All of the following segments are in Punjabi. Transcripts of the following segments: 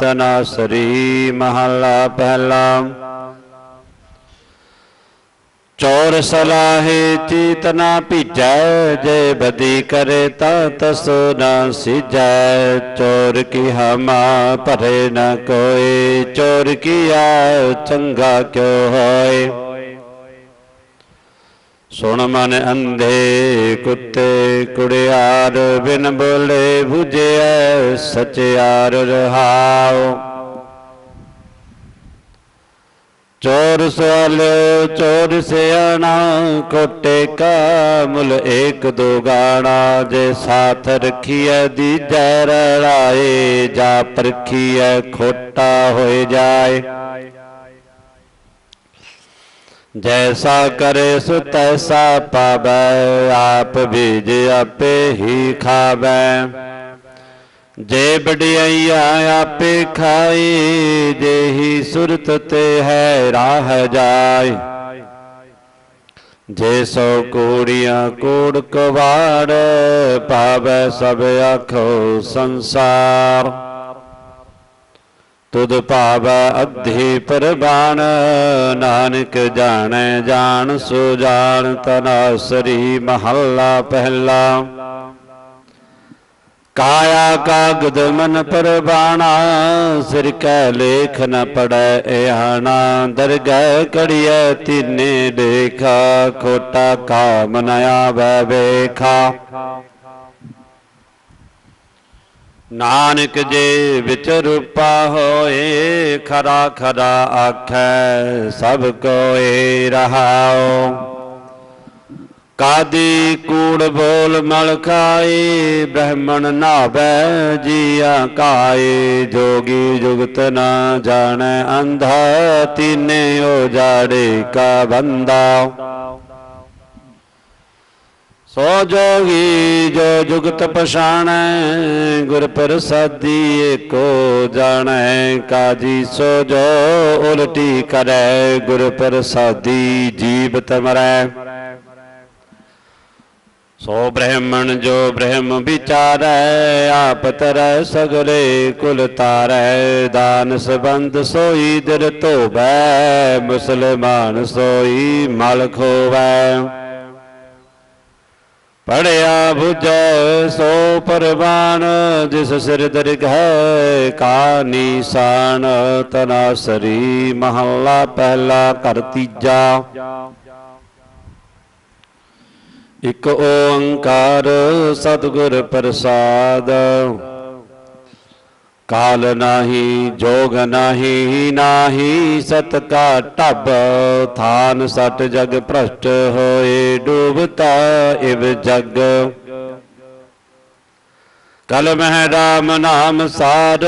ਤਨਾਸਰੀ ਮਹਲਾ ਪਹਿਲਾ। ਚੋਰ ਸਲਾਹੇ ਚੀਤ ਨਾ ਭੀਜੈ, ਜੇ ਬਦੀ ਕਰੇ ਤਾ ਤਸ ਨਾ ਸਿਜੈ। ਚੋਰ ਕੀ ਹਮਾ ਭਰੇ ਨ ਕੋਈ ਚੋਰ ਕੀਆ, ਚੰਗਾ ਕਿਉ ਹੋਏ? ਸੁਣ ਮਨ ਅੰਧੇ ਕੁੱਤੇ ਕੁੜਿਆਰ, ਬਿਨ ਬੋਲੇ 부ਜੈ ਸਚਿਆਰ ਰਹਾਉ। ਚੋਰ ਸਵਾਲਿਓ ਚੋਰ ਸਿਆਣਾ, ਕੋਟੇ ਕਾ ਮੁਲ ਏਕ ਦੋ ਗਾਣਾ, ਜੇ ਸਾਥ ਰਖੀਐ ਦੀਜੈ ਰਲਾਏ, ਜਾ ਪਰਖੀਐ ਖੋਟਾ ਹੋਏ ਜਾਏ। ਜੈਸਾ ਕਰੇ ਸੋ ਤੈਸਾ ਪਾਵੈ ਆਪ ਬੀਜ ਆਪੇ ਹੀ ਖਾਵੈ ਜੇ ਵਡਿਆਈਆ ਆਪੇ ਖਾਈ ਜਿਹੀ ਸੁਰਤ ਤੇ ਹੈ ਰਾਹ ਜਾਏ ਜੇ ਸੋ ਕੋੜੀਆਂ ਕੋੜ ਕਵਾੜ ਪਾਵੈ ਸਭ ਆਖੋ ਸੰਸਾਰ ਤੁਧ ਭਾਵੈ ਅੱਧੀ ਪਰਬਾਣ ਨਾਨਕ ਜਾਣੈ ਜਾਣ ਸੋ ਜਾਣ ਤਨਾਸਰੀ ਮਹੱਲਾ ਪਹਿਲਾ। ਕਾਇਆ ਕਾਗਦ ਮਨ ਪਰਬਾਣਾ ਸਿਰ ਕੈ ਲੇਖ ਨ ਪੜੈ ਇਹਾਣਾ ਦਰਗਹਿ ਕੜੀਐ ਤਿਨੇ ਦੇਖਾ ਖੋਟਾ ਕਾਮ ਨ ਆਵੈ ਵੇਖਾ। ਨਾਨਕ ਜੇ ਵਿਚ ਰੂਪਾ ਹੋਏ, ਖਰਾ ਖਰਾ ਆਖੈ, ਸਭ ਕੋਏ ਰਹਾਉ। ਕਾਦੀ ਕੂੜ ਬੋਲ ਮਲ ਖਾਏ, ਬ੍ਰਹਮਣ ਨਾਭੈ ਜੀਆ ਕਾਏ। ਜੋਗੀ ਜੁਗਤ ਨਾ ਜਾਣੈ ਅੰਧਾ, ਤੀਨੇ ਓ ਜਾੜੇ ਕਾ ਬੰਦਾ। ਸੋ ਜੋਗੀ ਜੋ ਜੁਗਤ ਪਛਾਣੈ, ਗੁਰ ਪ੍ਰਸਾਦੀ ਏਕੋ ਜਾਣੈ। ਕਾਜੀ ਸੋ ਜੋ ਉਲਟੀ ਕਰੈ, ਗੁਰ ਪ੍ਰਸਾਦੀ ਜੀਵਤ ਮਰੈ ਸੋ ਬ੍ਰਹਮਣ ਜੋ ਬ੍ਰਹਮ ਵਿਚਾਰੈ, ਆਪ ਤਰੈ ਸਗਲੇ ਕੁਲ ਤਾਰੈ। ਦਾਨ ਸਬੰਧ ਸੋਈ ਦਿਲ ਧੋਵੈ, ਮੁਸਲਮਾਨ ਸੋਈ ਮਲ ਖੋਵੈ ਪੜਿਆ 부ਜੈ ਸੋ ਪਰਵਾਨ, ਜਿਸ ਸਿਰ ਦਰਗਹਿ ਕਾ ਨੀਸਾਨ ਤਨਾਸਰੀ ਮਹੱਲਾ ਪਹਿਲਾ ਘਰ ਤੀਜਾ। ਇਕ ਓੰਕਾਰ ਸਤਿਗੁਰ ਪ੍ਰਸਾਦ। ਕਾਲ ਨਾਹੀ, ਜੋਗ ਨਾਹੀ ਨਾਹੀ ਸਤ ਕਾ ਢਬ ਥਾਨ ਸਟ ਜਗ ਭ੍ਰਸ਼ਟ ਹੋਏ ਡੂਬਤਾ ਇਵ ਜਗ। ਕਲ ਮਹਿ ਰਾਮ ਨਾਮ ਸਾਰ,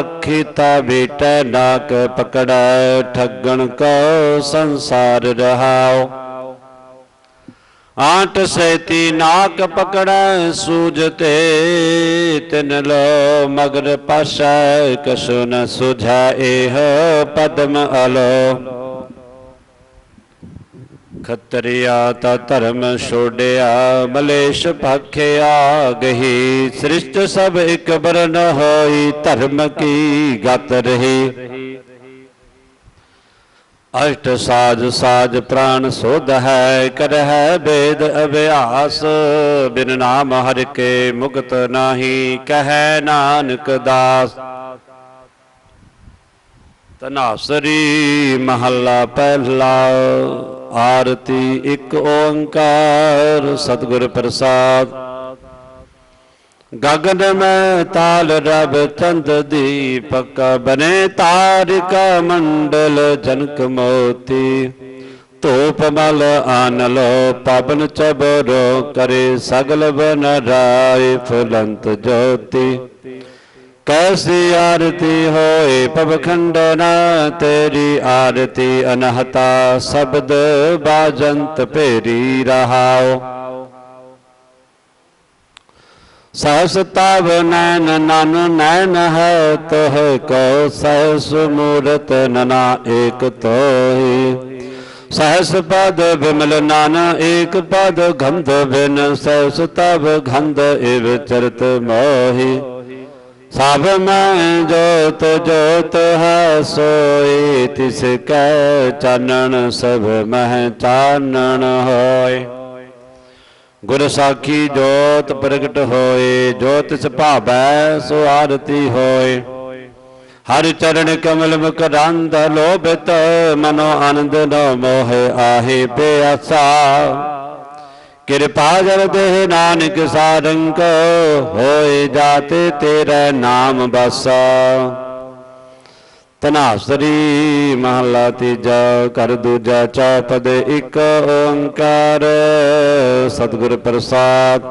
ਅੱਖੀ ਤਾ ਬੇਟੈ ਨਾਕ ਪਕੜੈ, ਠੱਗਣ ਕੋ ਸੰਸਾਰ ਰਹਾਓ ਆਟ ਸੈਤੀ ਨਾਕ ਪਕੜੈ ਸੂਜਤੇ ਤਿਨ ਲੋ ਮਗਰ ਪਾਸ਼ੈ ਕਛੁ ਨ ਸੁਝਾ ਇਹ ਪਦਮ ਅਲੋ। ਖਤਰਿਆ ਤਾ ਧਰਮ ਛੋੜਿਆ ਮਲੇਸ਼ ਭਖਿਆ ਗਹੀ ਸ੍ਰਿਸ਼ਟ ਸਭ ਇਕ ਬਰਨ ਹੋਈ, ਧਰਮ ਕੀ ਗਤ ਰਹੀ। ਅਸ਼ਟ ਸਾਜ ਸਾਜ ਪ੍ਰਾਨ ਸੋਧ ਹੈ, ਕਰਹਿ ਬੇਦ ਅਭਿਆਸ। ਬਿਨ ਨਾਮ ਹਰਿ ਕੇ ਮੁਕਤ ਨਾਹੀ, ਕਹੈ ਨਾਨਕ ਦਾਸ। ਤਨਾਸਰੀ ਮਹੱਲਾ ਪਹਿਲਾ, ਆਰਤੀ ਇੱਕ ਓੰਕਾਰ, ਸਤਿਗੁਰ ਪ੍ਰਸਾਦ। ਗਗਨ ਮੈਂ ਤਾਲ ਰਬ ਚੰਦ ਦੀਪਕ ਬਨੇ ਤਾਰਿਕ ਮੰਡਲ ਜਨਕ ਮੋਤੀ। ਧੂਪ ਮਲ ਆਨਲੋ ਪਵਨ ਚਬਰੋ ਕਰੇ ਸਗਲ ਬਨ ਰਾਏ ਫੁਲੰਤ ਜੋਤੀ। ਕੈਸੀ ਆਰਤੀ ਹੋਏ ਪਵਖੰਡ ਨਾ ਤੇਰੀ ਆਰਤੀ ਅਨਹਤਾ ਸ਼ਬਦ ਬਾਜੰਤ ਭੇਰੀ ਰਹਾਓ। ਸਹਸ ਤਵ ਨੈਨ ਨਨ ਨੈਨ ਹੈ ਤੋਹ ਕੋ ਸਹਸ ਮੂਰਤ ਨਨਾ ਏਕ ਤੋਹੀ। ਸਹਸ ਪਦ ਬਿਮਲ ਨਾਨਾ ਏਕ ਪਦ ਗੰਧ ਬਿਨ ਸਹਸ ਤਵ ਗੰਧ ਇਵ ਚਰਤ ਮੋਹੀ। ਸਭ ਮੈਂ ਜੋਤ ਜੋਤ ਹੈ ਸੋਈ ਤਿਸ ਕੈ ਚਾਨਣ ਸਭ ਮਹਿ ਚਾਨਣ ਹੋਏ ਗੁਰ ਸਾਖੀ ਜੋਤ ਪ੍ਰਗਟ ਹੋਏ, ਜੋਤ ਤਿਸ ਸੋ ਆਰਤੀ ਹੋਏ। ਹਰ ਚਰਨ ਕਮਲ ਮੁਖ ਰੰਧ ਲੋਭਿਤ, ਮਨੋ ਆਨੰਦ ਨੋ ਮੋਹ ਆਹੇ ਪਿਆਸਾ। ਕਿਰਪਾ ਜਰ ਦੇਹ ਨਾਨਕ ਸਾਰੰਗ, ਹੋਏ ਜਾਤੇ ਤੇਰਾ ਨਾਮ ਬਸਾ। ਤਨਾਸਰੀ ਮਹਲਾ ਤੀਜਾ ਕਰ ਦੂਜਾ ਚੌਪਦ ਇੱਕ ਓੰਕਾਰ, ਸਤਿਗੁਰ ਪ੍ਰਸਾਦ।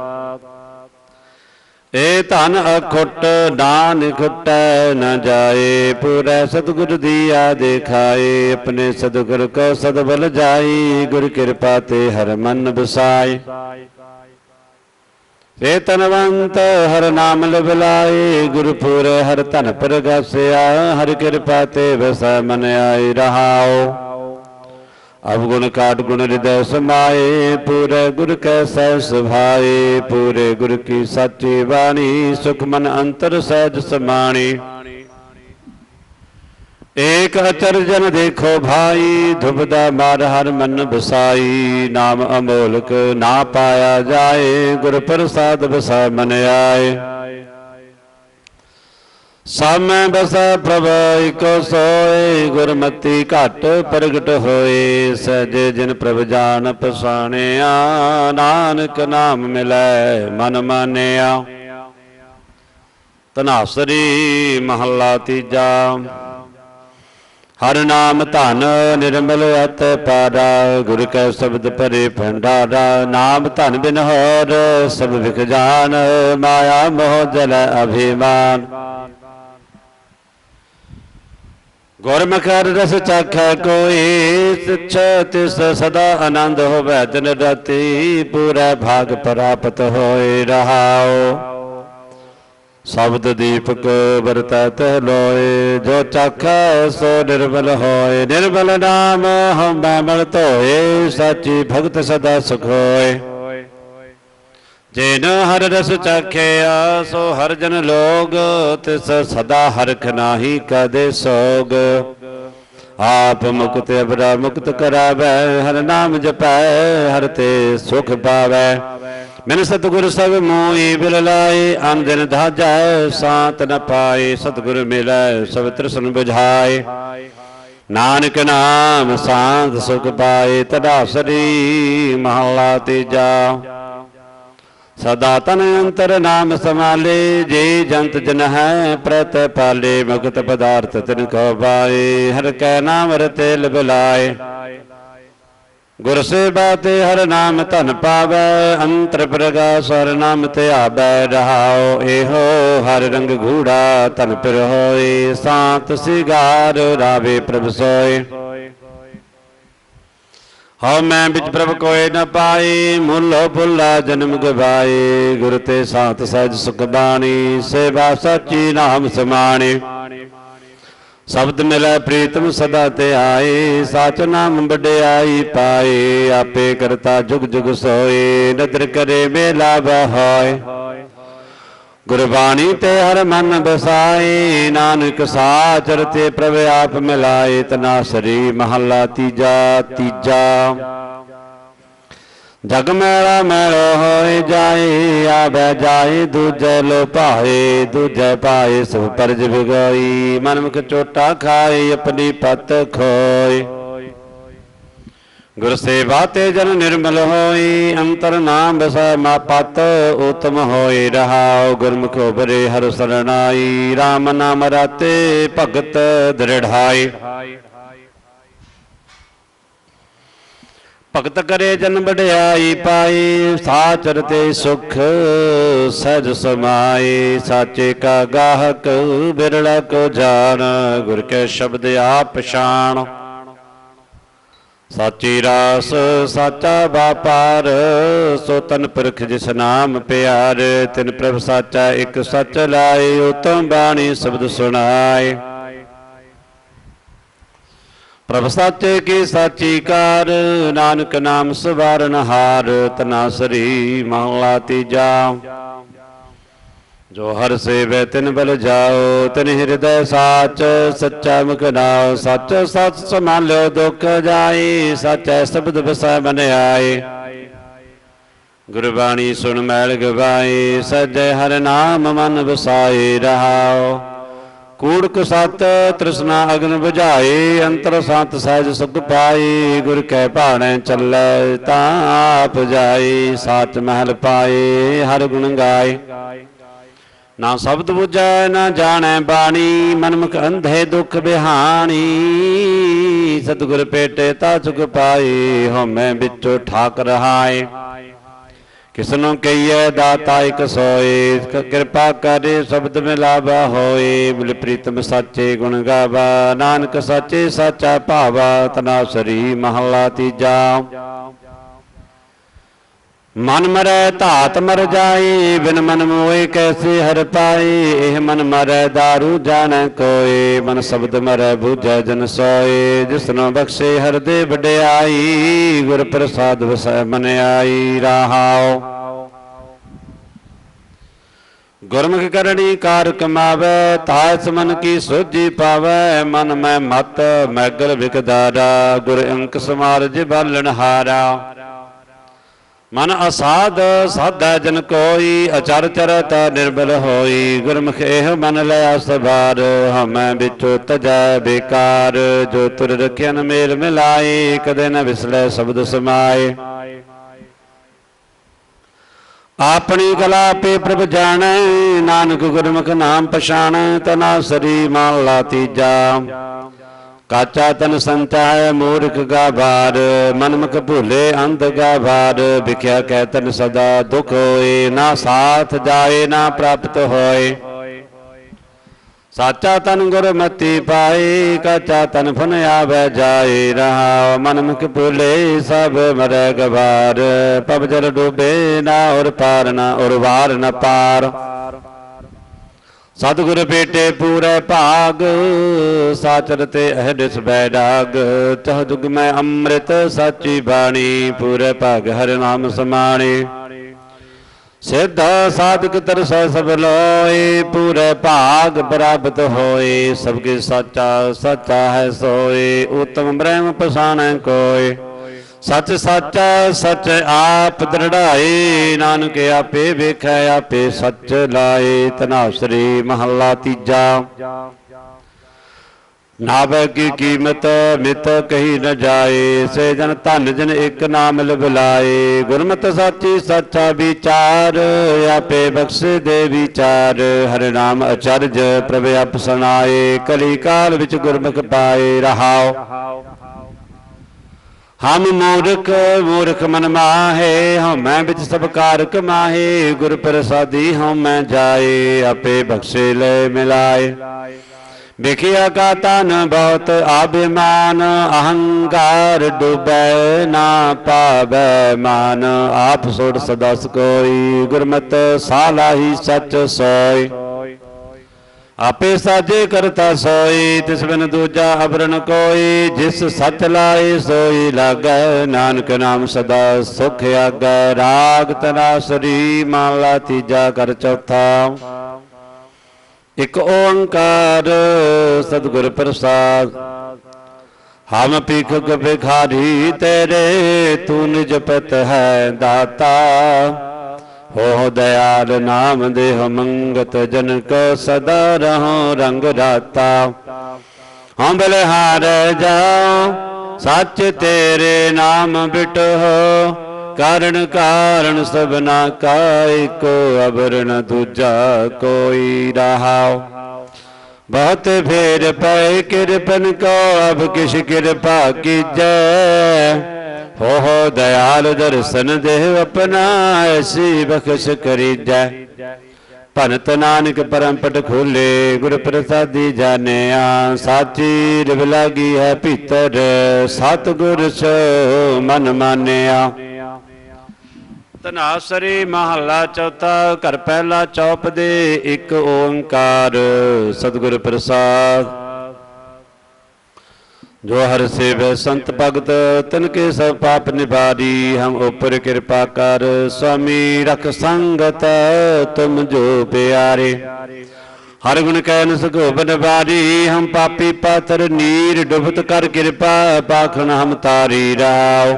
ਏ ਧਨ ਅਖੁੱਟ ਦਾਨ ਖੁੱਟੈ ਨ ਜਾਏ, ਪੂਰੈ ਸਤਿਗੁਰ ਦੀਆ ਦੇਖਾਏ, ਆਪਣੇ ਸਤਿਗੁਰ ਕੋ ਸਦਬਲ ਜਾਈ, ਗੁਰ ਕਿਰਪਾ ਤੇ ਹਰ ਮਨ ਬਸਾਏ। ਵੇ ਤਨਵੰਤ ਹਰ ਨਾਮ ਲਿਵ ਲਾਏ, ਗੁਰਪੁਰ ਹਰ ਧਨ ਪ੍ਰਗਾਸਿਆ, ਹਰ ਕਿਰਪਾ ਤੇ ਵਸੈ ਮਨ ਆਈ ਰਹਾਓ ਅਵਗੁਣ ਕਾਟ ਗੁਣ ਹਿਰਦੈ ਸਮਾਏ, ਪੂਰੇ ਗੁਰ ਕੈ ਸਹਿ ਸੁਭਾਏ, ਪੂਰੇ ਗੁਰ ਕੀ ਸੱਚੀ ਬਾਣੀ, ਸੁਖ ਮਨ ਅੰਤਰ ਸਹਿਜ ਸਮਾਣੀ। ਏਕ ਅਚਰਜਨ ਦੇਖੋ ਭਾਈ ਧੁਬਦਾ ਮਾਰ ਹਰ ਮਨ ਬਸਾਈ। ਨਾਮ ਅਮੋਲਕ ਨਾ ਪਾਇਆ ਜਾਏ, ਗੁਰ ਪ੍ਰਸਾਦ ਬਸੈ ਮਨ ਆਏ। ਸਾਮੈ ਬਸੈ ਪ੍ਰਭ, ਇਕੋ ਸੋਏ, ਗੁਰਮਤੀ ਘਟ ਪ੍ਰਗਟ ਹੋਏ। ਸਜੇ ਜਿਨ ਪ੍ਰਭ ਜਾਣ ਪਛਾਣਿਆ, ਨਾਨਕ ਨਾਮ ਮਿਲੈ ਮਨ ਮਾਨਿਆ। ਤਨਾਸਰੀ ਮਹੱਲਾ ਤੀਜਾ। ਹਰ ਨਾਮ ਧਨ ਨਿਰਮਲ ਅਤ ਪਾਰਾ, ਗੁਰ ਕੈ ਸ਼ਬਦ ਪਰੇ ਭੰਡਾਰਾ, ਨਾਮ ਧਨ ਬਿਨ ਹੋਰ ਸਭ ਵਿਖ ਜਾਨ, ਮਾਇਆ ਮੋਹ ਜਲ ਅਭਿਮਾਨ। ਗੁਰਮੁਖ ਰਸ ਚਾਖੈ ਕੋਈ ਸਿਛ ਤਿਸ ਸਦਾ ਆਨੰਦ ਹੋਵੇ ਦਿਨ ਰਾਤੀ ਪੂਰਾ ਭਾਗ ਪ੍ਰਾਪਤ ਹੋਏ ਰਹਾਓ ਸ਼ਬਦ ਦੀਪਕ ਵਰਤੈ ਤਹਿ ਲੋਏ, ਜੋ ਚਾਖੈ ਸੋ ਨਿਰਮਲ ਹੋਏ। ਨਿਰਮਲ ਨਾਮ ਹਮ ਮਲ ਧੋਏ, ਸਾਚੀ ਭਗਤ ਸਦਾ ਸੁਖ ਹੋਏ। ਜਿਨ ਹਰ ਰਸ ਚਾਖਿਆ, ਸੋ ਹਰ ਜਨ ਲੋਗ, ਤਿਸ ਸਦਾ ਹਰਖ ਨਾਹੀ ਕਦੇ ਸੋਗ। ਆਪ ਮੁਕਤ ਅਬਰਾ ਮੁਕਤ ਕਰਾਵੈ, ਹਰ ਨਾਮ ਜਪੈ, ਹਰ ਤੇ ਸੁਖ ਪਾਵੈ। ਮੈਨੂੰ ਸਤਿਗੁਰ ਸਭ ਮੋਈ ਬਿਲ ਲਾਏ ਦਿਨ ਧਾਜੈ, ਸਾਤ ਨ ਪਾਏ, ਸਤਿਗੁਰ ਮਿਲੈ, ਸਭ ਤ੍ਰਿਸ਼ਨ 부ਝਾਏ ਨਾਨਕ ਨਾਮ ਸਾਧ ਸੁਖ ਪਾਏ ਤਦਾ ਸਰੀ ਮਹਲਾ ਤੀਜਾ। ਸਦਾ ਤਨ ਅੰਤਰ ਨਾਮ ਸਮਾਲੇ ਜੇ ਜੰਤ ਜਨ ਹੈ, ਪ੍ਰਤ ਪਾਲੇ, ਮੁਕਤ ਪਦਾਰਥ ਤਿਨ ਕੋ ਬਾਏ ਹਰ ਕੈ ਨਾਮ ਰਤੇ ਲਬਲਾਏ। ਗੁਰ ਸੇਵਾ ਤੇ ਹਰ ਨਾਮ ਧਨ ਪਾਵੈ, ਅੰਤਰ ਪ੍ਰਗਾਸ ਹਰ ਨਾਮ ਤੇ ਆਬੈ ਰਹਾਓ ਇਹੋ ਹਰ ਰੰਗ ਘੂੜਾ ਧਨ ਪਿਰ ਹੋਏ, ਸਾਤ ਸਿਗਾਰ ਰਾਵੇ ਪ੍ਰਭ ਸੋਏ। ਹਉ ਮੈਂ ਵਿੱਚ ਪ੍ਰਭ ਕੋਏ ਨ ਪਾਈ ਮੁੱਲੋ ਭੁੱਲਾ ਜਨਮ ਗਵਾਏ, ਗੁਰ ਤੇ ਸਾਤ ਸਜ ਸੁਖ ਬਾਣੀ, ਸੇਵਾ ਸੱਚੀ ਨਾਮ ਸਮਾਣੇ। ਸ਼ਬਦ ਮਿਲੈ ਪ੍ਰੀਤਮ ਸਦਾ ਤੇ ਆਏ, ਸਾਚ ਨਾਮ ਵਡਿਆਈ ਪਾਏ, ਆਪੇ ਕਰਤਾ ਜੁਗ ਜੁਗ ਸੋਏ, ਨਦਰ ਕਰੇ ਮੇਲਾ ਹੋਏ ਗੁਰਬਾਣੀ ਤੇ ਹਰ ਮਨ ਬਸਾਏ ਨਾਨਕ ਸਾਚਰ ਤੇ ਪ੍ਰਭ ਆਪ ਮਿਲਾਏ, ਤਨਾ ਸਰੀ ਮਹੱਲਾ ਤੀਜਾ ਤੀਜਾ। ਜਗ ਮੇਰਾ ਮੇਰਾ ਹੋਏ ਜਾਏ ਆਵੇ ਜਾਏ ਦੂਜੇ ਲੋ ਭਾਏ ਦੂਜੇ ਪਾਏ ਸਭ ਪਰਜ ਵਿਗੋਈ ਮਨ ਮੁਖ ਚੋਟਾ ਖਾਏ ਆਪਣੀ ਪਤ ਖੋਏ ਗੁਰ ਸੇਵਾ ਤੇ ਜਨ ਨਿਰਮਲ ਹੋਈ, ਅੰਤਰ ਨਾਮ ਬਸੈ ਮਾ ਪਤ ਉਤਮ ਹੋਏ ਰਹਾਉ, ਗੁਰਮੁਖ ਉਬਰੇ ਹਰ ਸਰਣਾਈ RAM ਨਾਮ ਰਾਤੇ ਭਗਤ ਦ੍ਰਿੜਾਈ ਭਗਤ ਕਰੇ ਜਨ ਵਡਿਆਈ ਪਾਈ, ਸਾਚਰ ਤੇ ਸੁਖ ਸਜ ਸਮਾਏ ਸਾਚੇ ਕਾ ਗਾਹਕ ਬਿਰਲਾ ਕੋ ਜਾਣ, ਗੁਰ ਕੇ ਸ਼ਬਦ ਆਪ ਪਛਾਣ ਸਾਚੀ ਰਾਸ, ਸਾਚਾ ਵਾਪਾਰ, ਸੋ ਤਨ ਪੁਰਖ ਜਿਸ ਨਾਮ ਪਿਆਰ, ਤਿਨ ਪ੍ਰਭ ਸਾਚਾ ਇੱਕ ਸੱਚ ਲਾਏ, ਉਤਮ ਬਾਣੀ ਸ਼ਬਦ ਸੁਣਾਏ। ਪ੍ਰਭ ਸੱਚ ਕੀ ਸਾਚੀ ਕਾਰ, ਨਾਨਕ ਨਾਮ ਸਵਾਰਨ ਹਾਰ, ਤਨਾ ਸਰੀ ਮਹਲਾ ਤੀਜਾ। ਜੋ ਹਰ ਸੇਵੈ ਤਿਨ ਬਲ ਜਾਓ, ਤਿਨ ਹਿਰਦੈ ਸਾਚ, ਸੱਚਾ ਮੁਖ ਨਾਉ, ਸੱਚ ਸੱਚ ਸਮਾਲਿਓ ਦੁਖ ਜਾਈ ਸਚੈ ਸ਼ਬਦ ਵਸੈ ਮਨ ਆਏ। ਗੁਰਬਾਣੀ ਸੁਣ ਮੈਲ ਗਵਾਏ, ਸਜੈ ਹਰ ਨਾਮ ਮਨ ਵਸਾਏ ਰਹਾਓ ਕੂੜਕ ਸਤ ਤ੍ਰਿਸ਼ਨਾ ਅਗਨ 부ਝਾਏ ਅੰਤਰ ਸੰਤ ਸਹਿਜ ਸੁਖ ਪਾਈ ਗੁਰ ਕੈ ਭਾਣੈ ਚੱਲੈ ਤਾਂ ਆਪ ਜਾਈ ਸਾਚ ਮਹਿਲ ਪਾਏ, ਹਰ ਗੁਣ ਗਾਏ। ਨਾ ਸ਼ਬਦ ਬੁਝੈ, ਨਾ ਜਾਣੈ ਬਾਣੀ, ਮਨਮੁਖ ਅੰਧੇ ਦੁਖ ਬਿਹਾਣੀ। ਸਤਿਗੁਰ ਪੇਟੇ ਤਾ ਚੁਕ ਪਾਈ ਹਉਮੈ ਵਿੱਚੋਂ ਠਾਕ ਰਹਾਏ ਕਿਸਨੂੰ ਕਹੀਏ ਦਾਤਾ ਇਕ ਸੋਏ ਕਿਰਪਾ ਕਰੇ ਸ਼ਬਦ ਮਿਲਾਵਾ ਹੋਏ ਮਿਲ ਪ੍ਰੀਤਮ ਸਾਚੇ ਗੁਣ ਗਾਵਾ, ਨਾਨਕ ਸਾਚੇ ਸਾਚਾ ਭਾਵਾ, ਤਨਾ ਸਰੀ ਮਹਲਾ ਤੀਜਾ। ਮਨ ਮਰੈ ਧਾਤ ਮਰ ਜਾਈ, ਬਿਨ ਮਨ ਮੋਏ ਕੈਸੇ ਹਰ ਪਾਏ ਇਹ ਮਨ ਮਰੈ दारू ਜਾਣੈ ਕੋਏ, ਮਨ ਸ਼ਬਦ ਮਰੈ ਬੂਝੈ ਜਨ ਸੋਏ ਜਿਸਨੋ ਬਖਸ਼ੇ ਹਰ ਦੇ ਵਡਿਆਈ, ਗੁਰ ਪ੍ਰਸਾਦ ਵਸੈ ਮਨ ਆਈ ਰਹਾਉ। ਗੁਰਮੁਖ ਕਰਣੀ ਕਾਰ ਕਮਾਵੇ ਤਾਸ ਮਨ ਕੀ ਸੋਝੀ ਪਾਵੇ, ਮਨ ਮੈਂ ਮਤ ਮੈਗਲ ਵਿਕਦਾਰਾ, ਗੁਰ ਅੰਕ ਸਮਾਰਜ ਬਾਲਣ ਹਾਰਾ। ਮਨ ਅਸਾਧ ਸਾਧਾ ਜਨ ਕੋਈ, ਅਚਰ ਚਰਤ ਨਿਰਬਲ ਹੋਈ। ਗੁਰਮੁਖ ਇਹ ਮਨ ਲਿਆ ਸਵਾਰ ਹਮੈ ਵਿੱਚੋਂ ਤਜੈ ਬੇਕਾਰ। ਜੋ ਤੁਰ ਰਖਿਆਨ ਮੇਲ ਮਿਲਾਏ, ਕਦੇ ਨ ਵਿਸਲੇ ਸ਼ਬਦ ਸਮਾਏ। ਆਪਣੀ ਕਲਾ ਪੇ ਪ੍ਰਭ ਜਾਣੈ, ਨਾਨਕ ਗੁਰਮੁਖ ਨਾਮ ਪਛਾਣੈ, ਤਨਾ ਸਰੀ ਮਾਨ ਮਾਲਾ ਤੀਜਾ। ਕਾਚਾ ਤਨ ਸੰਚਾਇ ਮੂਰਖ ਗਾ ਭਾਰ ਮਨਮੁਖ ਭੂਲੇ ਅੰਧ ਗਾ ਭਾਰ ਵਿਖਿਆ ਕਹਿ ਤਨ ਸਦਾ ਦੁਖ ਹੋਏ, ਨਾ ਸਾਥ ਜਾਏ, ਨਾ ਪ੍ਰਾਪਤ ਹੋਏ। ਸਾਚਾ ਤਨ ਗੁਰਮਤੀ ਪਾਏ, ਕਾਚਾ ਤਨ ਫਨ ਆਵੇ ਜਾਏ ਰਹਾ ਮਨਮੁਖ ਭੁਲੇ, ਸਭ ਮਰੈ ਗਵਾਰ। ਪਵ ਜਲ ਨਾ ਔਰ ਪਾਰ, ਨਾ ਔਰ ਵਾਰ, ਨਾ ਪਾਰ। ਸਤਿਗੁਰ ਬੇਟੇ ਪੂਰੇ ਭਾਗ, ਸਾਚਰ ਤੇ ਅਹਡਿਸ ਬੈਡਾਗ ਤਹ ਜੁਗ ਮੈਂ ਅੰਮ੍ਰਿਤ, ਸਾਚੀ ਬਾਣੀ, ਪੂਰੇ ਭਾਗ, ਹਰ ਨਾਮ ਸਮਾਣੇ। ਸਿੱਧਾ ਸਾਧਕ ਤਰਸੈ ਸਭ ਲੋਏ, ਪੂਰੇ ਭਾਗ ਪ੍ਰਾਪਤ ਹੋਏ। ਸਭ ਕੇ ਸਾਚਾ ਸਾਚਾ ਹੈ ਸੋਏ, ਉਤਮ ਬ੍ਰਹਮ ਪਛਾਣੈ ਕੋਏ। ਸੱਚ ਸਾਚਾ, ਸੱਚ ਆਪ ਦ੍ਰਿੜਾਏ, ਨਾਨਕ ਆਪੇ ਵੇਖੈ, ਆਪੇ ਸੱਚ ਲਾਏ, ਤਨਾਸਰੀ ਮਹੱਲਾ ਤੀਜਾ। ਨਾਵੇ ਕੀ ਕੀਮਤ, ਮਿਤ ਕਹੀ ਨ ਜਾਏ, ਸੇ ਜਨ ਧਨ ਜਨ ਇੱਕ ਨਾਮ ਲਿਵਲਾਏ ਗੁਰਮਤਿ ਸਾਚੀ ਸੱਚਾ ਵਿਚਾਰ, ਆਪੇ ਬਖਸ਼ੇ ਦੇ ਵਿਚਾਰ। ਹਰਿ ਨਾਮ ਅਚਰਜ ਪ੍ਰਭ ਆਪ ਸੁਣਾਏ ਕਲੀ ਕਾਲ ਵਿੱਚ ਗੁਰਮੁਖ ਪਾਏ ਰਹਾਓ ਹਮ ਮੂਰਖ ਮੂਰਖ ਮਨ ਮਾਹੇ ਹਉਮੈ ਵਿੱਚ ਸਭ ਕਾਰ ਕਮਾਹੇ ਗੁਰ ਪ੍ਰਸਾਦੀ ਹਉਮੈ ਜਾਏ, ਆਪੇ ਬਖਸ਼ੇ ਲੈ ਮਿਲਾਏ। ਵਿਖਿਆ ਕਾ ਤਨ ਬਹੁਤ ਆਭਿਮਾਨ ਅਹੰਕਾਰ ਡੁਬੈ ਨਾ ਪਾਵੈ ਮਾਨ, ਆਪ ਸੋੜ ਸਦਸ ਕੋਈ ਗੁਰਮਤ ਸਾਲਾਹੀ ਸੱਚ ਸੋਈ। ਆਪੇ ਸਾਜੇ ਕਰਤਾ ਸੋਈ ਤਿਸ ਬਿਨ ਦੂਜਾ ਅਬਰਨ ਕੋਈ, ਜਿਸ ਸੱਚ ਲਾਏ ਸੋਈ ਲਾਗੈ, ਨਾਨਕ ਨਾਮ ਸਦਾ ਸੁਖ ਆਗੈ, ਰਾਗ ਤਨਾਸਰੀ ਮਾਲਾ ਤੀਜਾ ਕਰ ਚੌਥਾ। ਇਕ ਓੰਕਾਰ ਸਤਿਗੁਰ ਪ੍ਰਸਾਦ, ਹਮ ਭਿਖੁਕ ਭਿਖਾਰੀ ਤੇਰੇ, ਤੂੰ ਨਿਜ ਪਤ ਹੈ ਦਾਤਾ। ਹੋ ਦਇਆਲ ਨਾਮ ਦੇਹ ਮੰਗਤ ਜਨ ਕੋ ਸਦਾ ਰਹੋ ਰੰਗ ਰਾਤਾ। ਹਮ ਬਲਿਹਾਰ ਜਾਉ, ਸੱਚ ਤੇਰੇ ਨਾਮ ਬਿਟੋ ਕਾਰਨ ਕਾਰਨ ਸਭਨਾ ਕਾਇ ਕੋ ਅਬਰਨ ਦੂਜਾ ਕੋਈ ਰਹਾਉ। ਬਹੁਤ ਫੇਰ ਪਏ ਕਿਰਪਨ ਕੋ, ਅਬ ਕਿਛ ਕਿਰਪਾ ਕੀਜੈ। ਹੋ ਹੋ ਦਇਆਲ ਦਰਸ਼ਨ ਦੇਹ ਆਪਣਾ ਐਸੀ ਬਖਸ਼ ਕਰੀਜੈ ਭਨਤ ਨਾਨਕ ਪਰਮਪਟ ਖੋਲੇ, ਗੁਰ ਪ੍ਰਸਾਦੀ ਜਾਣਿਆ, ਸਾਚੀ ਰਿਵ ਲਾਗੀ ਹੈ ਭੀਤਰ ਸਤ ਗੁਰ ਸੋ ਮਨ ਮਾਨਿਆ। ਤਨਾਸਰੀ ਮਹੱਲਾ ਚੌਥਾ, ਘਰ ਪਹਿਲਾ ਚੌਪ ਦੇ ਇੱਕ ਓੰਕਾਰ, ਸਤਿਗੁਰ ਪ੍ਰਸਾਦ। ਜੋ ਹਰ ਸੇਵ ਸੰਤ ਭਗਤ, ਤਨ ਕੇ ਸਭ ਪਾਪ ਨਿਵਾਰੀ, ਹਮ ਉਪਰ ਕਿਰਪਾ ਕਰ ਸੁਆਮੀ, ਰਖ ਸੰਗਤ ਤੁਮ ਜੋ ਪਿਆਰੇ। ਹਰ ਗੁਣ ਕੈਨ ਸੁਗੋਬਨ ਬਾਰੀ ਹਮ ਪਾਪੀ ਪਾਤਰ ਨੀਰ ਡੁਬਤ ਕਰ ਕਿਰਪਾ, ਪਾਖਣ ਹਮ ਤਾਰੀ ਰਾਓ।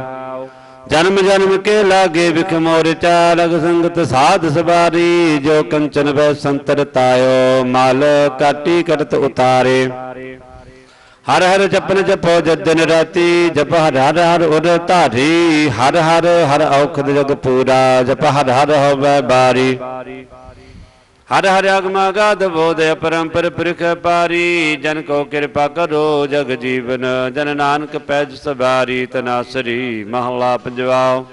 ਜਨਮ ਜਨਮ ਕੇ ਲਾਗੇ ਵਿਖ ਮੋਰ ਚਾਲਗ ਸੰਗਤ ਸਾਧ ਸਵਾਰੀ, ਜੋ ਕੰਚਨ ਵੈ ਸੰਤਰ ਤਾਇਓ, ਮਲ ਕਾਟੀ ਕਰਤ ਉਤਾਰੇ। ਹਰ ਹਰ ਜਪਨ ਜਪੋ ਜਦ ਦਿਨ ਰਾਤੀ, ਜਪ ਹਰ ਹਰ ਹਰ ਉਰ ਧਾਰੀ, ਹਰ ਹਰ ਹਰ ਔਖਦ ਜਗ ਪੂਰਾ, ਜਪ ਹਰ ਹਰ ਹੋਵੇ ਬਾਰੀ। ਹਰ ਹਰ ਅਗਮਾ ਗਾਦ ਬੋਧ ਪਰੰਪਰ ਪੁਰਖ ਪਾਰੀ, ਜਨ ਕੋ ਕਿਰਪਾ ਕਰੋ ਜਗ ਜੀਵਨ, ਜਨ ਨਾਨਕ ਪੈਜ ਸਵਾਰੀ, ਤਨਾਸਰੀ, ਮਹਲਾ ਪੰਜਵਾ।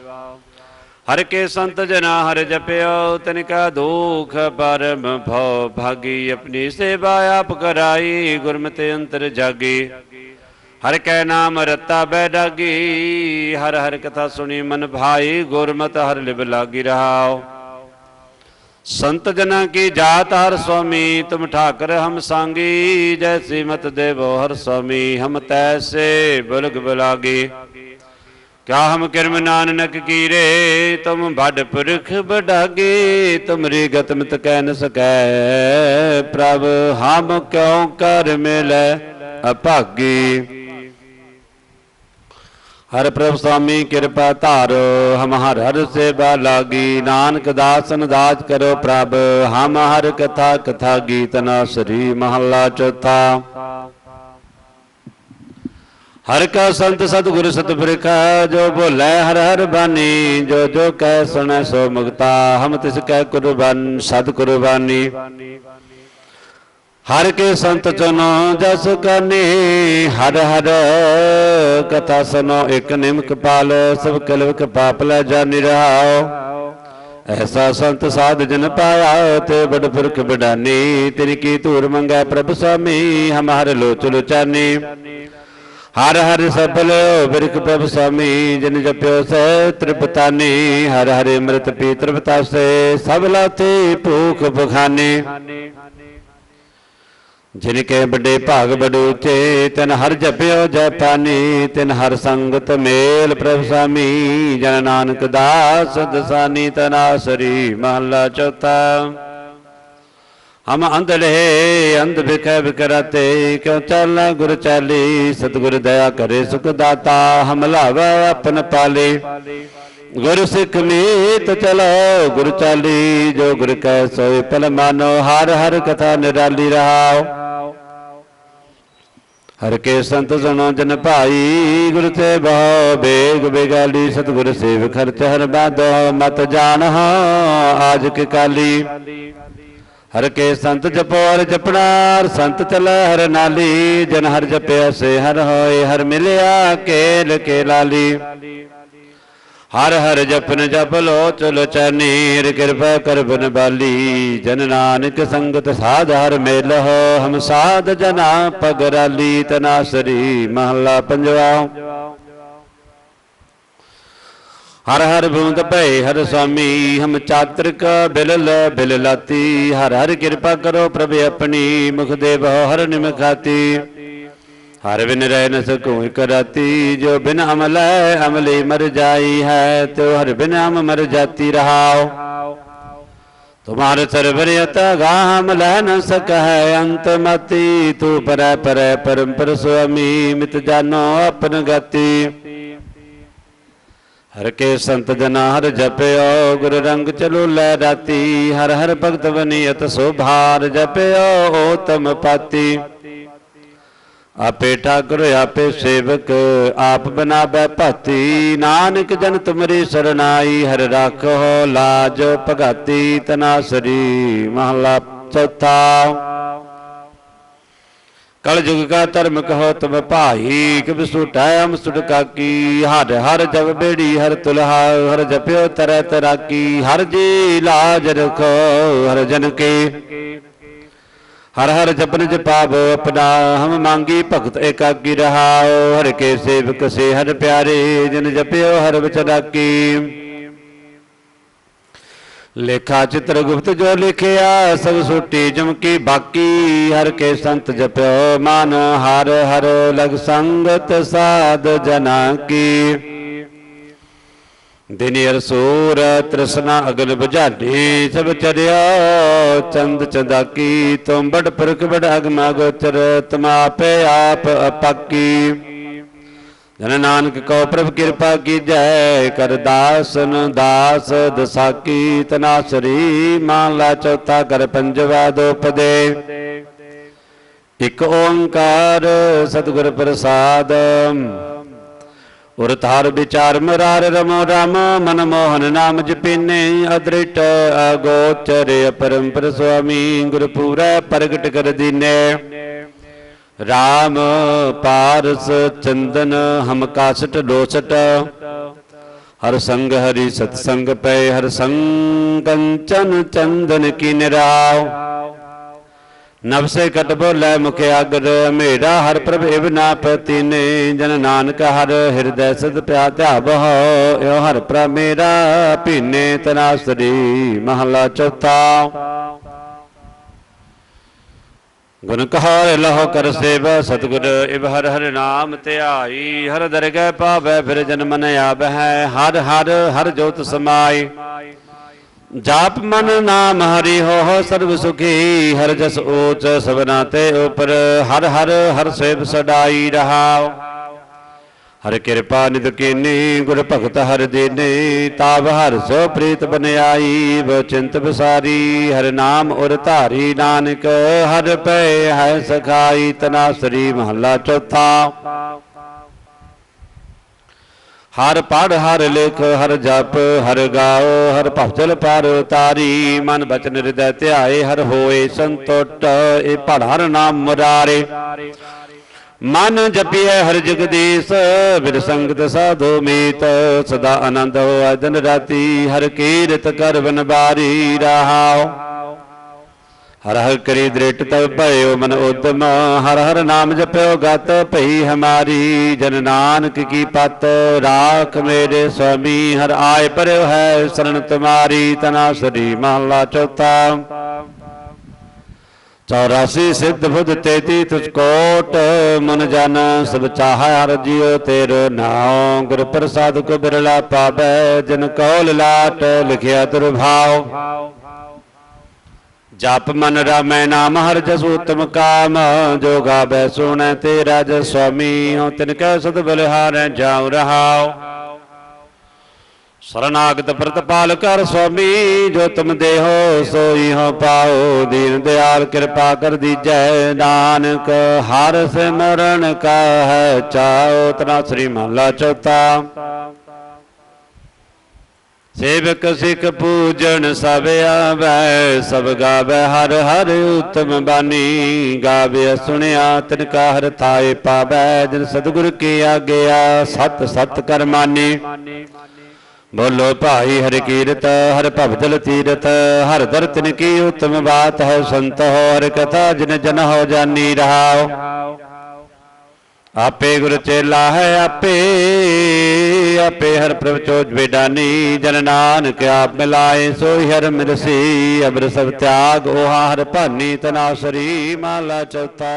ਹਰ ਕੇ ਸੰਤ ਜਨਾ ਹਰ ਜਪਿਓ ਤਨਿਕਾ ਦੁਖ ਪਰਮ ਭਉ ਭਾਗੀ, ਆਪਣੀ ਸੇਵਾ ਆਪ ਕਰਾਈ, ਗੁਰਮਤਿ ਅੰਤਰ ਜਾਗੀ। ਹਰ ਕੈ ਨਾਮ ਰਤਾ ਬੈਡਾਗੀ ਹਰ ਹਰ ਕਥਾ ਸੁਣੀ ਮਨ ਭਾਈ, ਗੁਰਮਤਿ ਹਰ ਲਿਵ ਲਾਗੀ ਰਹਾਓ ਸੰਤ ਜਨਾ ਕੀ ਜਾਤ ਹਰ ਸੁਆਮੀ ਤੁਮ ਠਾਕਰ ਹਮ ਸੰਗੀ ਜੈਸੀ ਮਤ ਦੇਵੋ ਹਰ ਸੁਆਮੀ ਹਮ ਤੈਸੇ ਬੁਲਗ ਬੁਲਾਗੀ ਕਿਆ ਹਮ ਕਿਰਮ ਨਾਨਕ ਕੀਰੇ, ਤੁਮ ਭੜ ਪੁਰਖ ਬਡਾਗੇ ਤੁਮਰੀ ਗਤ ਮਿਤ ਕਹਿ ਨ ਸਕੈ। ਪ੍ਰਭ ਹਮ ਕਿਉ ਕਰ ਮਿਲੈ ਅਭਾਗੀ। ਹਰ ਪ੍ਰਭ ਸੁਆਮੀ ਕਿਰਪਾ ਧਾਰੋ, ਹਮ ਹਰ ਹਰ ਸੇਵਾ ਲਾਗੀ। ਨਾਨਕ ਦਾਸਨ ਦਾਸ ਕਰੋ ਪ੍ਰਭ, ਹਮ ਹਰ ਕਥਾ ਕਥਾ ਗੀਤ ਨਾ ਸ੍ਰੀ ਮਹੱਲਾ ਚੌਥਾ। ਹਰ ਕਾ ਸੰਤ ਸਤਿਗੁਰ ਸਤਿਪੁਰਖਾ, ਜੋ ਬੋਲੇ ਹਰ ਹਰ ਬਾਣੀ, ਜੋ ਜੋ ਕਹਿ ਸੁਣੈ ਸੋ ਮੁਕਤਾ, ਹਮ ਤਿਸ ਕਹਿ ਕੁਰਬਾਨ ਸਤ ਕੁਰਬਾਨੀ। ਹਰ ਕੇ ਸੰਤ ਚਨੋ ਜਸ ਕਰਨੀ, ਹਰ ਹਰ ਕਥਾ ਸੁਨੋ ਇਕ ਨਿਮਕ ਪਾਲ, ਸਭ ਕਲਵਕ ਪਾਪ ਲੈ ਜਾਣੀ ਰਹਾਓ ਐਸਾ ਸੰਤ ਸਾਧ ਜਨ ਪਾਇਆ ਤੇ ਬੜ ਪੁਰਖ ਬਡਾਨੀ ਤੇਰੀ ਕੀ ਧੂਰ ਮੰਗੈ ਪ੍ਰਭ ਸੁਆਮੀ ਹਮਾਰ ਲੋਚ ਲੋਚਾਨੀ। ਹਰ ਹਰ ਸਫਲ ਬਿਰਖ ਪ੍ਰਭ ਸੁਆਮੀ, ਜਿਨ ਜਪਿਓ ਸੈ ਤ੍ਰਿਪਤਾਨੀ, ਹਰ ਹਰਿ ਅੰਮ੍ਰਿਤ ਪੀ ਤ੍ਰਿਪਤਾਸੇ ਸਭ ਲਾਥੇ ਭੂਖ ਬਖਾਨੇ। ਜਿਨ ਕੇ ਵੱਡੇ ਭਾਗ ਬਡੂਚੇ ਤਿਨ ਹਰ ਜਪਿਓ ਜਪਾਨੀ ਤਿਨ ਹਰ ਸੰਗਤ ਮੇਲ ਪ੍ਰਭ ਸਾਮੀ ਜਨ ਨਾਨਕ ਦਾਸ ਦਸਾਨੀ ਤਨਾਸਰੀ, ਮਹਲਾ ਚੌਥਾ। ਹਮ ਅੰਧਲੇ ਅੰਧ ਵਿਖੇ ਵਿਕਰਤੇ, ਕਿਉ ਚੱਲ ਗੁਰ ਚਾਲੀ? ਸਤਿਗੁਰ ਦਇਆ ਕਰੇ ਸੁਖ ਦਾਤਾ ਹਮ ਲਾਵਾ ਆਪਨ ਪਾਲੇ। ਗੁਰ ਸਿੱਖ ਮੀਤ ਚਲੋ ਗੁਰ ਚਾਲੀ, ਜੋ ਗੁਰ ਕੈ ਸੋਇ ਪਲ ਮਾਨੋ, ਹਰ ਹਰ ਕਥਾ ਨਿਰਾਲੀ ਰਹਾਓ। ਹਰ ਕੇ ਸੰਤ ਸੁਣੋ ਜਨ ਭਾਈ, ਗੁਰ ਤੇ ਬਹੁ ਬੇਗ ਬੇਗਾਲੀ, ਸਤਿਗੁਰ ਸੇਵ ਖਰਚ ਹਰ ਬਾਦੋ, ਮਤ ਜਾਣ, ਆਜ ਕੇ ਕਾਲੀ। ਹਰ ਕੇ ਸੰਤ ਜਪੋ ਹਰ ਜਪਣਾ ਹਰ ਸੰਤ ਚਲੈ ਹਰ ਨਾਲੀ, ਜਨ ਹਰ ਜਪਿਆ ਸੇ ਹਰ ਹੋਏ, ਹਰ ਮਿਲਿਆ ਕੇਲ ਕੇ ਲਾਲੀ ਹਰ ਹਰ ਜਪਨ ਜਪ ਲੋ ਚਲ ਚੈਨੀ ਕਿਰਪਾ ਕਰ ਬਾਲੀ। ਜਨ ਨਾਨਕ ਸੰਗਤ ਸਾਧ ਹਰ ਮੇਲ ਹੋ, ਹਮ ਸਾਧ ਜਨਾ ਪਗਰਾਲੀ ਤਨਾਸਰੀ ਮਹਲਾ ਪੰਜਵਾ। ਹਰ ਹਰ ਬੂੰਦ ਭਏ ਹਰ ਸੁਆਮੀ ਹਮ ਚਾਤ੍ਰਿਕ ਬਿਲਲ ਬਿਲ ਲਾਤੀ ਹਰ ਹਰ ਕਿਰਪਾ ਕਰੋ ਪ੍ਰਭ ਆਪਣੀ ਮੁਖ ਦੇ ਬਹੁ ਹਰ ਨਿਮਖਾਤੀ ਹਰ ਬਿਨ ਰਹਿ ਨ ਸਕੂ ਇਕ ਰਾਤੀ ਜੋ ਬਿਨ ਅਮਲੈ ਅਮਲੀ ਮਰ ਜਾਈ ਹੈ ਤੋ ਹਰ ਬਿਨ ਅਮ ਮਰ ਜਾਤੀ ਰਹਾਓ ਤੁਮਾਰੇ ਸਰਵਰ ਅਤ ਗਾਮ ਲੈ ਨ ਸਕੈ ਅੰਤ ਮਤੀ ਤੂ ਪਰੈ ਪਰੈ ਪਰੰਪਰ ਸੁਆਮੀ ਮਿਤ ਜਾਨੋ ਆਪਨ ਗਤੀ ਹਰ ਕੇ ਸੰਤ ਜਨਾ ਹਰ ਜਪਿਓ, ਗੁਰ ਰੰਗ ਚਲੋ ਲੈ ਰਾਤੀ। ਹਰ ਹਰ ਭਗਤ ਬਨੀਅਤ ਸੋਭਾਰ ਜਪਿਓ ਓਤਮ ਪਾਤੀ। ਆਪੇ ਠਾਕੁਰ, ਆਪੇ ਸੇਵਕ, ਆਪ ਬਨਾਬੈ ਭਾਤੀ। ਨਾਨਕ ਜਨ ਤੁਮਰੀ ਸਰਨਾਈ ਹਰ ਰਾਖੋ ਲਾਜ ਭਗਾਤੀ। ਤਨਾਸਰੀ ਮਹਲਾ ਚੌਥਾ। ਕਲ ਜੁਗ ਕਾ ਧਰਮ ਕਹੋ ਤੁਮ ਭਾਈ ਕਿਬ ਸੁਟੈ ਹਮ ਸੁਟ ਕਾਕੀ, ਹਰ ਹਰ ਜਬ ਬੇੜੀ, ਹਰ ਤੁਲਹਾ ਹਰ ਜਪਿਓ ਤਰੈ ਤਰਾਕੀ, ਹਰ ਜੀ ਲਾਜ ਰਖੋ, ਹਰ ਜਨ ਕੇ। ਹਰ ਹਰ ਜਪਨ ਜਪਾਵ ਆਪਣਾ, ਹਮ ਮੰਗੀ ਭਗਤ ਏਕਾਗੀ ਰਹਾਓ ਹਰ ਕੇ ਸੇਵਕ ਸੇ ਹਰ ਪਿਆਰੇ, ਜਿਨ ਜਪਿਓ ਹਰ ਵਿਚ ਰਾਕੀ। ਲੇਖਾ ਚਿਤਰ ਗੁਪਤ ਜੋ ਲਿਖਿਆ, ਸਭ ਸੁਟੀ ਜਮਕੀ ਬਾਕੀ ਹਰ ਕੇ ਸੰਤ ਜਪਿਓ ਮਨ, ਹਰ ਹਰ ਲਗ ਸੰਗਤ ਸਾਧ ਜਨਾ ਕੀ ਦਿਨ ਅਰਸੂਰ, ਤ੍ਰਿਸ਼ਨਾ, ਅਗਨ ਬੁਝਾਲੀ ਸਭ ਚਰਿਆ ਚੰਦ ਚੰਦਾਕੀ ਤੁਮ ਬੜ ਪੁਰਖ ਬੜ ਅਗਮ ਗੋਚਰ, ਤਮਾਪੇ ਆਪ ਅਪਾਕੀ। ਜਨ ਨਾਨਕ ਕੋ ਪ੍ਰਭ ਕਿਰਪਾ ਕੀਜੈ, ਕਰ ਦਾਸਨ ਦਾਸ ਦਸਾਕੀ ਤਨਾਸਰੀ, ਮਾਨ ਲਾ ਚੌਥਾ ਕਰ ਪੰਜਵਾ ਦੋਪਦੇ। ਇਕ ਓੰਕਾਰ ਸਤਿਗੁਰ ਪ੍ਰਸਾਦ ਉਰ ਤਾਰ ਵਿਚਾਰ ਮਰਾਰ ਰਮੋ ਰਾਮ, ਮਨ ਮੋਹਨ ਨਾਮ ਜਪੀਨੇ, ਅਦ੍ਰਿਟ ਅਗੋਚਰ ਪਰੰਪਰ ਸੁਆਮੀ ਗੁਰ ਪੂਰੈ ਪ੍ਰਗਟ ਕਰ ਦੀਨੇ। ਰਾਮ ਪਾਰਸ ਚੰਦਨ ਹਮ ਕਾਸਟ ਲੋਸਟ ਹਰ ਸੰਗ ਹਰੀ ਸਤ ਸੰਗ ਪੈ ਹਰ ਸੰਗ ਕੰਚਨ ਚੰਦਨ ਕੀ ਨਿਰਾਵ ਨਵਸੇ ਕਟ ਬੋਲੇ ਮੁਖ ਅਗਰ ਮੇਰਾ ਹਰ ਪ੍ਰਭ ਇਵ ਨਾ ਪਤੀਨੇ ਜਨ ਨਾਨਕ ਹਰ ਹਿਰਦੈ ਸਦ ਪਿਆ ਧਿਆਵਹੁ ਏੋ ਹਰ ਪ੍ਰਭ ਮੇਰਾ ਭੀਨੇ ਤਨਾਸਰੀ। ਮਹਲਾ ਚੌਥਾ। ਗੁਣ ਕਹਾਰ ਲਹੁ ਕਰ ਸੇਵਾ ਸਤਿਗੁਰ, ਇਵ ਹਰ ਹਰ ਨਾਮ ਧਿਆਈ, ਹਰ ਦਰਗਹਿ ਪਾਵੈ ਫਿਰ ਜਨਮ ਨ ਆਵਹਿ, ਹਰ ਹਰ ਹਰ ਜੋਤ ਸਮਾਈ। ਜਾਪ ਮਨ ਨਾਮ ਹਰੀ ਹੋ ਸਰਬ ਸੁਖੀ, ਹਰ ਜਸ ਓਚ ਸਭਨਾ ਤੇ ਉਪਰ, ਹਰ ਹਰ ਹਰ ਸੇਵ ਸਦਾਈ ਰਹਾਉ। ਹਰ ਕਿਰਪਾ ਨਿਦ ਗੁਰ ਭਗਤ ਹਰ ਦੀਨੇ ਤਾਬ ਹਰ ਸੋ ਪ੍ਰੀਤ ਬਨਿਆਈ ਬੋ ਬਸਾਰੀ ਹਰ ਨਾਮ ਉਰ ਧਾਰੀ ਨਾਨਕ, ਹਰ ਪੈ ਹੈ ਸਖਾਈ ਤਨਾਸਰੀ ਮਹੱਲਾ ਚੌਥਾ। ਹਰ ਪੜ ਹਰ ਲਿਖ, ਹਰ ਜਪ, ਹਰ ਗਾਓ, ਹਰ ਭਜਲ ਪਰ ਤਾਰੀ ਮਨ ਬਚਨ ਹਿਰਦੈ ਧਿਆਏ, ਹਰ ਹੋਏ ਸੰਤੋਟ, ਇਹ ਪੜ ਹਰ ਨਾਮ ਮੁਰਾਰੇ। ਮਨ ਜਪੀਐ ਹਰ ਜਗਦੀਸ਼ ਬਿਰ ਸੰਗਤ ਸਾਧੋ ਮੀਤ, ਸਦਾ ਆਨੰਦ ਹੋਇ ਦਿਨ ਰਾਤੀ, ਹਰ ਕੀਰਤ ਕਰ ਬਾਰੀ ਰਹਾਓ ਹਰ ਹਰ ਕਰੀ ਦ੍ਰਿਟ ਤਬ ਭਇਓ ਮਨ ਉਦਮ, ਹਰ ਹਰ ਨਾਮ ਜਪਿਓ ਗਤ ਭਈ ਹਮਾਰੀ, ਜਨ ਨਾਨਕ ਕੀ ਪਤ ਰਾਖ ਮੇਰੇ ਸੁਆਮੀ ਹਰ ਆਏ ਪਰਿਓ ਹੈ ਸਰਣ ਤੁਮਾਰੀ, ਤਨਾ ਸਰੀ ਮਹਲਾ ਚੌਥਾ। 84 ਸਿੱਧ ਬੁੱਧ ਤੇਤੀ ਤੁਝ ਕੋਟ, ਮਨ ਜਨ ਸਭ ਚਾਹੈ ਹਰ ਜਿਉ ਤੇਰੋ ਨਾਉ, ਗੁਰ ਪ੍ਰਸਾਦ ਕੋ ਬਿਰਲਾ ਪਾਵੈ, ਜਿਨ ਕੌਲ ਲਾਟ ਲਿਖਿਆ ਦੁਰਭਾਉ। ਜਪ ਮਨ ਰਾਮੈ ਨਾਮ, ਹਰ ਜਸ ਉਤਮ ਕਾਮ, ਜੋ ਗਾਵੇ ਸੁਣੈ ਤੇਰਾ ਜਸ ਸੁਆਮੀ ਹੋ ਤਿਨ ਕੈ ਸਦ ਬਲਿਹਾਰੈ, ਜਾਉ ਰਹਾਉ। ਸਰਨਾਗਤ ਪ੍ਰਤਪਾਲ ਕਰ ਸੁਆਮੀ, ਜੋ ਤੁਮ ਦੇਹੋ, ਸੋਈ ਹੋ ਪਾਓ। ਦੀਨ ਦਿਆਲ ਕਿਰਪਾ ਕਰ ਦੀਜੈ ਨਾਨਕ, ਹਰ ਸਿਮਰਨ ਕਾ ਹੈ ਚਾਉ ਤਨਾ ਸ੍ਰੀ ਮਹਲਾ ਚੌਥਾ। ਸੇਵਕ ਸਿਖ ਪੂਜਨ ਸਭ ਆਵੈ, ਸਭ ਗਾਵੇ ਹਰ ਹਰ ਉਤਮ ਬਾਣੀ ਗਾਵੇ ਸੁਣਿਆ ਤਿਨ ਕਾ ਹਰ ਥਾਏ ਪਾਵੈ, ਜਿਨ ਸਤਿਗੁਰ ਕੀ ਆਗਿਆ, ਸਤ ਸਤ ਕਰਮਾਨੀ। ਬੋਲੋ ਭਾਈ ਹਰਿ ਕੀਰਤ, ਹਰ ਭਵਦਲ ਤੀਰਤ ਹਰ ਦਰਤਨ ਕੀ ਉਤਮ ਬਾਤ ਹੈ ਸੰਤ ਹੋ, ਹਰ ਕਥਾ ਜਿਨ ਜਨ ਹੋ ਜਾਨੀ ਰਹਾਓ ਆਪੇ ਗੁਰ ਚੇਲਾ ਹੈ ਆਪੇ ਆਪੇ ਹਰ ਪ੍ਰਭ ਚੋਜ ਬੇਡਾਨੀ ਜਨ ਨਾਨਕ ਆਪ ਮਿਲਾਏ, ਸੋਈ ਹਰ ਮਿਰਸੀ ਅਬਰ ਸਭ ਤਿਆਗ ਉਹ ਹਰ ਭਾਨੀ ਤਨਾਸਰੀ, ਮਾਲਾ ਚੌਥਾ।